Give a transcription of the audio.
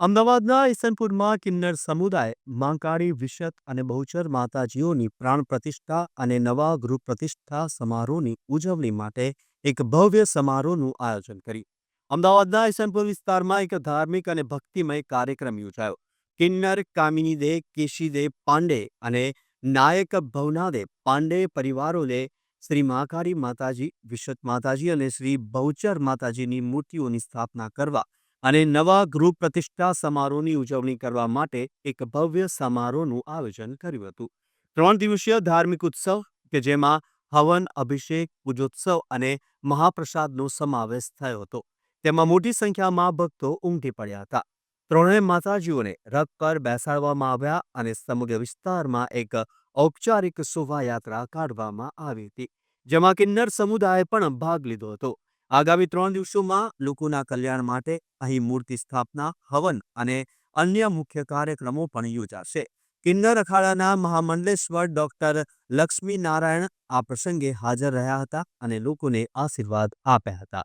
અમદાવાદના ઈસનપુરમાં કિન્નર સમુદાય માંકાળી વિશત અને બહુચર માતાજીઓની પ્રાણ પ્રતિષ્ઠા અને નવા ગૃહ પ્રતિષ્ઠા સમારોહની ઉજવણી માટે એક ભવ્ય સમારોહનું આયોજન કર્યું. અમદાવાદના ઈસનપુર વિસ્તારમાં એક ધાર્મિક અને ભક્તિમય કાર્યક્રમ યોજાયો. કિન્નર કામિનીદે, કેશીદે પાંડે અને નાયક ભવનાદે પાંડે પરિવારોને શ્રી મહાકાળી માતાજી, વિશત માતાજી અને શ્રી બહુચર માતાજીની મૂર્તિઓની સ્થાપના કરવા અને નવા ગૃહ પ્રતિષ્ઠા સમારોહની ઉજવણી કરવા માટે એક ભવ્ય સમારોહનું આયોજન કર્યું હતું. ત્રણ દિવસીય ધાર્મિક ઉત્સવ, કે જેમાં હવન, અભિષેક, પૂજોત્સવ અને મહાપ્રસાદનો સમાવેશ થયો હતો. તેમાં મોટી સંખ્યામાં ભક્તો ઉમટી પડ્યા હતા. ત્રણેય માતાજીઓને રથ પર બેસાડવામાં આવ્યા અને સમગ્ર વિસ્તારમાં એક ઔપચારિક શોભાયાત્રા કાઢવામાં આવી હતી, જેમાં કિન્નર સમુદાયે પણ ભાગ લીધો હતો. આગામી ત્રણ દિવસોમાં લોકોના કલ્યાણ માટે અહીં મૂર્તિ સ્થાપના, હવન અને અન્ય મુખ્ય કાર્યક્રમો પણ યોજાશે. કિન્નર અખાડાના મહામંડલેશ્વર ડોક્ટર લક્ષ્મી નારાયણ આ પ્રસંગે હાજર રહ્યા હતા અને લોકોને આશીર્વાદ આપ્યા હતા.